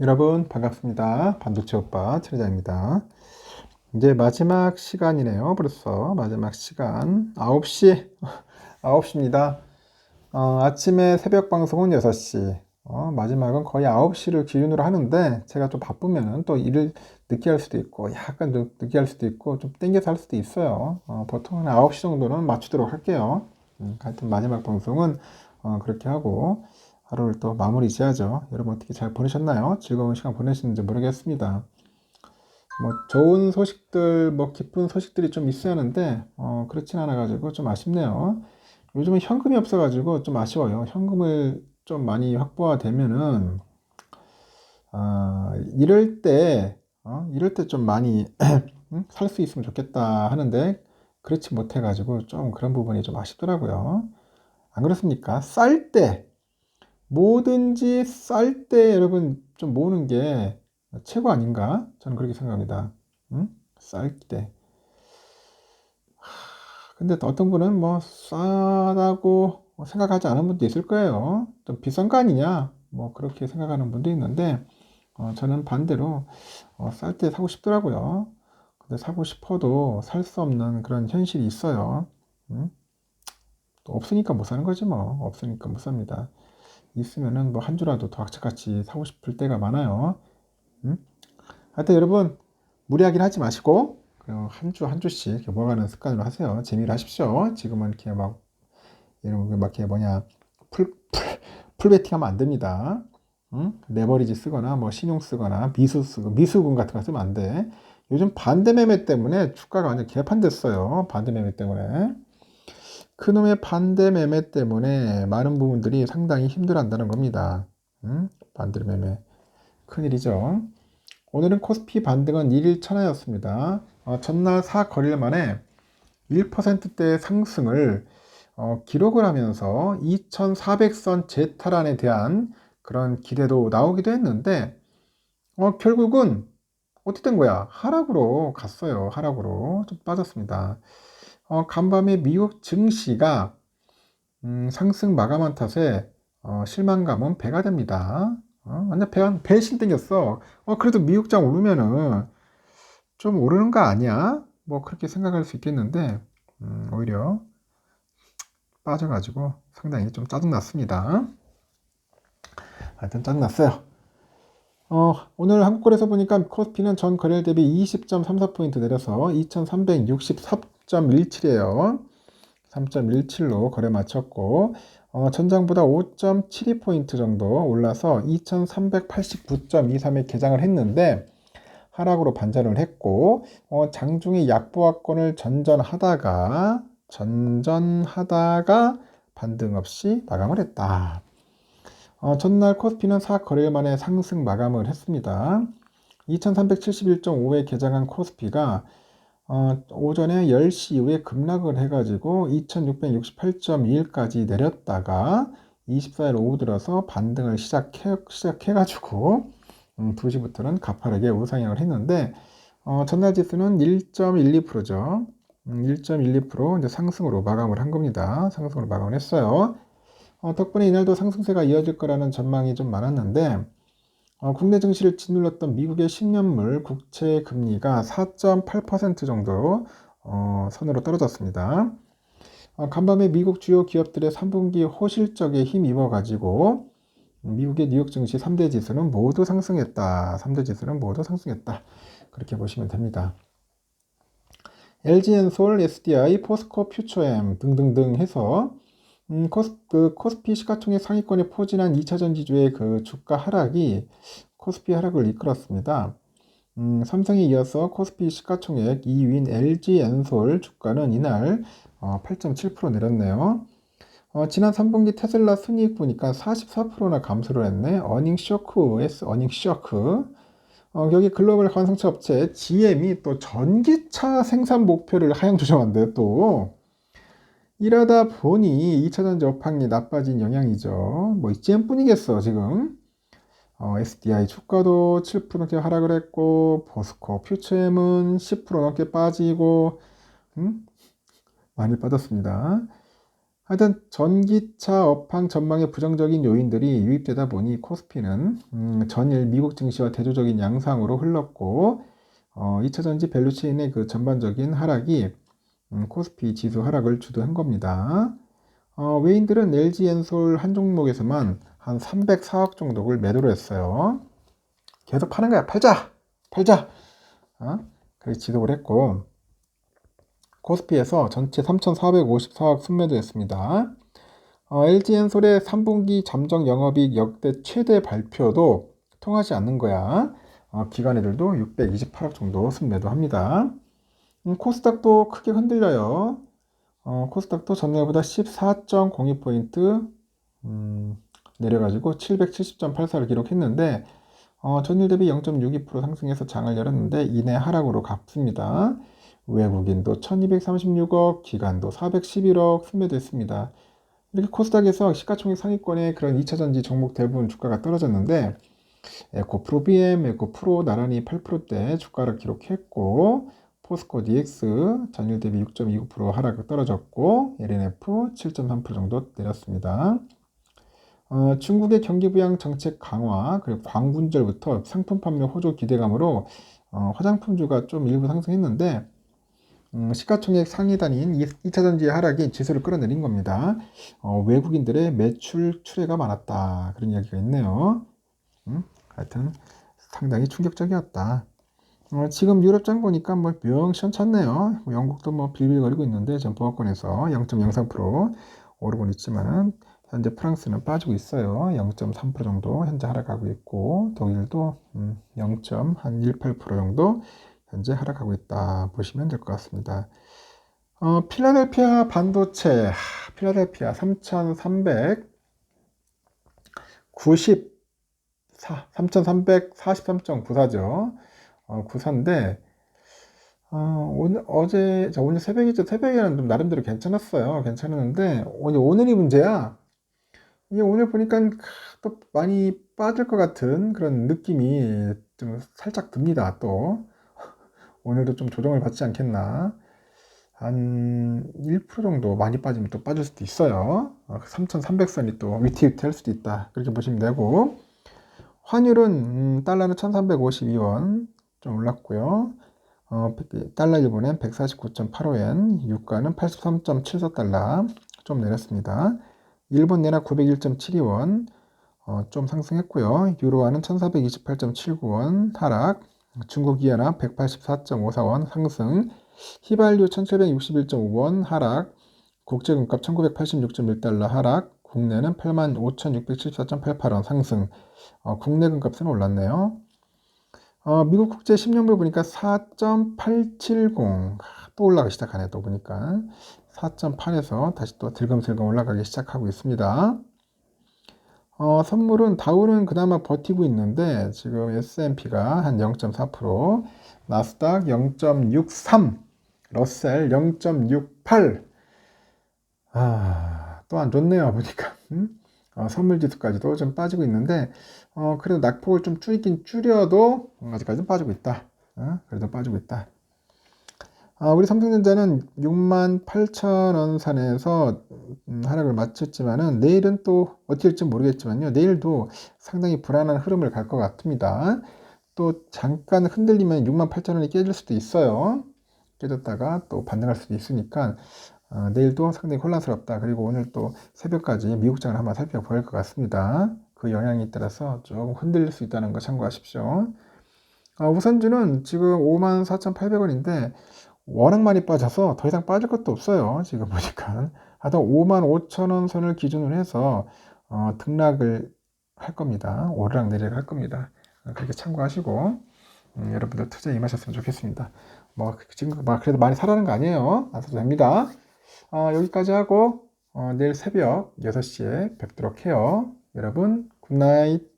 여러분 반갑습니다. 반도체 오빠 최회장입니다. 이제 마지막 시간이네요. 벌써 마지막 시간 9시 9시입니다. 어, 아침에 새벽 방송은 6시 어, 마지막은 거의 9시를 기준으로 하는데 제가 좀 바쁘면 또 일을 늦게 할 수도 있고 약간 늦, 늦게 할 수도 있고 좀 땡겨서 할 수도 있어요. 어, 보통 한 9시 정도는 맞추도록 할게요. 음, 하여튼 마지막 방송은 어, 그렇게 하고 하루를 또 마무리 지어야죠. 여러분 어떻게 잘 보내셨나요? 즐거운 시간 보내셨는지 모르겠습니다. 뭐 좋은 소식들, 뭐 기쁜 소식들이 좀 있어야 하는데 어, 그렇진 않아가지고 좀 아쉽네요. 요즘은 현금이 없어가지고 좀 아쉬워요. 현금을 좀 많이 확보가 되면은 어, 이럴 때 어, 이럴 때 좀 많이 살 수 있으면 좋겠다 하는데 그렇지 못해가지고 좀 그런 부분이 좀 아쉽더라고요. 안 그렇습니까? 쌀 때 뭐든지 쌀 때 여러분 좀 모으는 게 최고 아닌가? 저는 그렇게 생각합니다. 응? 쌀 때. 근데 또 어떤 분은 뭐 싸다고 생각하지 않은 분도 있을 거예요. 좀 비싼 거 아니냐? 뭐 그렇게 생각하는 분도 있는데 어, 저는 반대로 어, 쌀 때 사고 싶더라고요. 근데 사고 싶어도 살 수 없는 그런 현실이 있어요. 응? 또 없으니까 못 사는 거지 뭐. 없으니까 못 삽니다. 있으면은 뭐 한 주라도 더 악착같이 사고 싶을 때가 많아요. 음? 하여튼 여러분 무리하긴 하지 마시고 한주한 주씩 모아가는 습관으로 하세요. 재미를 하십시오. 지금은 이렇게 막 여러분 막 이렇게 뭐냐 풀, 풀, 풀 베팅하면 안 됩니다. 응? 레버리지 쓰거나 뭐 신용 쓰거나 미수 쓰고 미수금 같은 거 쓰면 안 돼. 요즘 반대 매매 때문에 주가가 완전 개판됐어요. 반대 매매 때문에. 그놈의 반대 매매 때문에 많은 부분들이 상당히 힘들어한다는 겁니다. 음? 반대 매매. 큰일이죠. 오늘은 코스피 반등은 1일 천하였습니다. 어, 전날 4거래일 만에 1%대 상승을 어, 기록을 하면서 2400선 재탈환에 대한 그런 기대도 나오기도 했는데 어, 결국은 어떻게 된 거야? 하락으로 갔어요. 하락으로 좀 빠졌습니다. 어, 간밤에 미국 증시가 음, 상승 마감한 탓에 어, 실망감은 배가 됩니다. 어, 완전 배, 배신 땡겼어. 어, 그래도 미국장 오르면은 좀 오르는 거 아니야? 뭐 그렇게 생각할 수 있겠는데 음, 오히려 빠져가지고 상당히 좀 짜증났습니다. 하여튼 짜증났어요. 어, 오늘 한국거래소 보니까 코스피는 전 거래일 대비 20.34포인트 내려서 2364.17이에요. 3.17로 거래 마쳤고 어, 전장보다 5.72포인트 정도 올라서 2389.23에 개장을 했는데 하락으로 반전을 했고 어, 장중에 약보합권을 전전하다가 전전하다가 반등 없이 마감을 했다. 어, 전날 코스피는 4거래일 만에 상승 마감을 했습니다. 2371.5에 개장한 코스피가 어, 오전에 10시 이후에 급락을 해가지고 2668.21까지 내렸다가 24일 오후 들어서 반등을 시작해, 시작해가지고 음, 2시부터는 가파르게 우상향을 했는데 어, 전날 지수는 1.12%죠. 음, 1.12% 이제 상승으로 마감을 한 겁니다. 상승으로 마감을 했어요. 어, 덕분에 이날도 상승세가 이어질 거라는 전망이 좀 많았는데 어, 국내 증시를 짓눌렀던 미국의 10년물 국채 금리가 4.8% 정도 어, 선으로 떨어졌습니다. 어, 간밤에 미국 주요 기업들의 3분기 호실적에 힘입어 가지고 미국의 뉴욕 증시 3대 지수는 모두 상승했다. 3대 지수는 모두 상승했다. 그렇게 보시면 됩니다. LG엔솔, SDI, 포스코, 퓨처엠 등등등 해서 음, 코스, 그 코스피 시가총액 상위권에 포진한 2차 전 지주의 그 주가 하락이 코스피 하락을 이끌었습니다. 음, 삼성에 이어서 코스피 시가총액 2위인 LG 엔솔 주가는 이날 어, 8.7% 내렸네요. 어, 지난 3분기 테슬라 순이익 보니까 44%나 감소를 했네. 어닝 쇼크, S 어닝 쇼크. 어, 여기 글로벌 관성차 업체 GM이 또 전기차 생산 목표를 하향 조정한대요, 또. 이러다 보니 2차전지 업황이 나빠진 영향이죠. 뭐 이쯤 뿐이겠어 지금. 어, SDI 주가도 7% 넘게 하락을 했고 포스코 퓨처엠은 10% 넘게 빠지고 음? 많이 빠졌습니다. 하여튼 전기차 업황 전망에 부정적인 요인들이 유입되다 보니 코스피는 음, 전일 미국 증시와 대조적인 양상으로 흘렀고 어, 2차 전지 밸류체인의 그 전반적인 하락이 음, 코스피 지수 하락을 주도한 겁니다. 어, 외인들은 LG 엔솔 한 종목에서만 한 304억 정도를 매도를 했어요. 계속 파는 거야. 팔자! 팔자! 어? 그렇게 지도를 했고, 코스피에서 전체 3,454억 순매도했습니다. 어, LG엔솔의 3분기 잠정 영업이익 역대 최대 발표도 통하지 않는 거야. 어, 기관 애들도 628억 정도 순매도합니다. 음, 코스닥도 크게 흔들려요. 어, 코스닥도 전날보다 14.02포인트 음, 내려가지고 770.84를 기록했는데 어, 전일 대비 0.62% 상승해서 장을 열었는데 이내 하락으로 갔습니다. 외국인도 1236억, 기관도 411억 순매도했습니다. 이렇게 코스닥에서 시가총액 상위권의 그런 2차전지 종목 대부분 주가가 떨어졌는데 에코프로 BM, 에코프로 나란히 8%대 주가를 기록했고 포스코 DX 전일 대비 6.29% 하락 떨어졌고 LNF 7.3% 정도 내렸습니다. 어, 중국의 경기 부양 정책 강화 그리고 광군절부터 상품 판매 호조 기대감으로 어, 화장품주가 좀 일부 상승했는데 음, 시가총액 상위 단위인 2차전지의 하락이 지수를 끌어내린 겁니다. 어, 외국인들의 매출 출회가 많았다 그런 이야기가 있네요. 음, 하여튼 상당히 충격적이었다. 어, 지금 유럽장 보니까 뭐 명시원찮네요. 뭐 영국도 뭐 빌빌거리고 있는데 전보합권에서 0.03% 오르고 있지만은 현재 프랑스는 빠지고 있어요. 0.3% 정도 현재 하락하고 있고 독일도 0.18% 정도 현재 하락하고 있다 보시면 될 것 같습니다. 어, 필라델피아 반도체 필라델피아 3,390 3,343.94죠. 어, 94인데 어, 오늘 어제 저 오늘 새벽이죠. 새벽에는 좀 나름대로 괜찮았어요. 괜찮았는데 오늘 오늘이 문제야. 이게 오늘 보니까 또 많이 빠질 것 같은 그런 느낌이 좀 살짝 듭니다. 또 오늘도 좀 조정을 받지 않겠나. 한 1% 정도 많이 빠지면 또 빠질 수도 있어요. 3,300선이 또 위태위태할 수도 있다. 그렇게 보시면 되고 환율은 음, 달러는 1,352원 좀 올랐고요. 어, 달러 일본엔 149.85엔, 유가는 83.74달러 좀 내렸습니다. 일본 내나 901.72원 어, 좀 상승했고요. 유로화는 1428.79원 하락, 중국 이하나 184.54원 상승, 휘발유 1761.5원 하락, 국제금값 1986.1달러 하락, 국내는 85,674.88원 상승, 어, 국내 금값은 올랐네요. 어, 미국 국제 10년물 보니까 4.870. 또 올라가기 시작하네, 또 보니까. 4.8에서 다시 또 들금슬금 올라가기 시작하고 있습니다. 어, 선물은 다우는 그나마 버티고 있는데 지금 S&P가 한 0.4%, 나스닥 0.63, 러셀 0.68. 아, 또안 좋네요, 보니까. 음? 어, 선물 지수까지도 좀 빠지고 있는데 어, 그래도 낙폭을 좀 줄이긴 줄여도 아직까지는 빠지고 있다. 어? 그래도 빠지고 있다. 아, 우리 삼성전자는 6만 8천 원 선에서 음, 하락을 마쳤지만은 내일은 또 될지 모르겠지만요. 내일도 상당히 불안한 흐름을 갈 것 같습니다. 또 잠깐 흔들리면 6만 8천 원이 깨질 수도 있어요. 깨졌다가 또 반등할 수도 있으니까 어, 내일도 상당히 혼란스럽다. 그리고 오늘 또 새벽까지 미국장을 한번 살펴볼 것 같습니다. 그 영향에 따라서 조금 흔들릴 수 있다는 거 참고하십시오. 어, 우선주는 지금 54,800원인데 워낙 많이 빠져서 더 이상 빠질 것도 없어요. 지금 보니까. 하여튼 55,000원 선을 기준으로 해서 어, 등락을 할 겁니다. 오르락 내리락 할 겁니다. 그렇게 참고하시고 음, 여러분들 투자에 임하셨으면 좋겠습니다. 뭐 지금 막 그래도 많이 사라는 거 아니에요. 아셔도 됩니다. 어, 여기까지 하고 어, 내일 새벽 6시에 뵙도록 해요. 여러분 굿나잇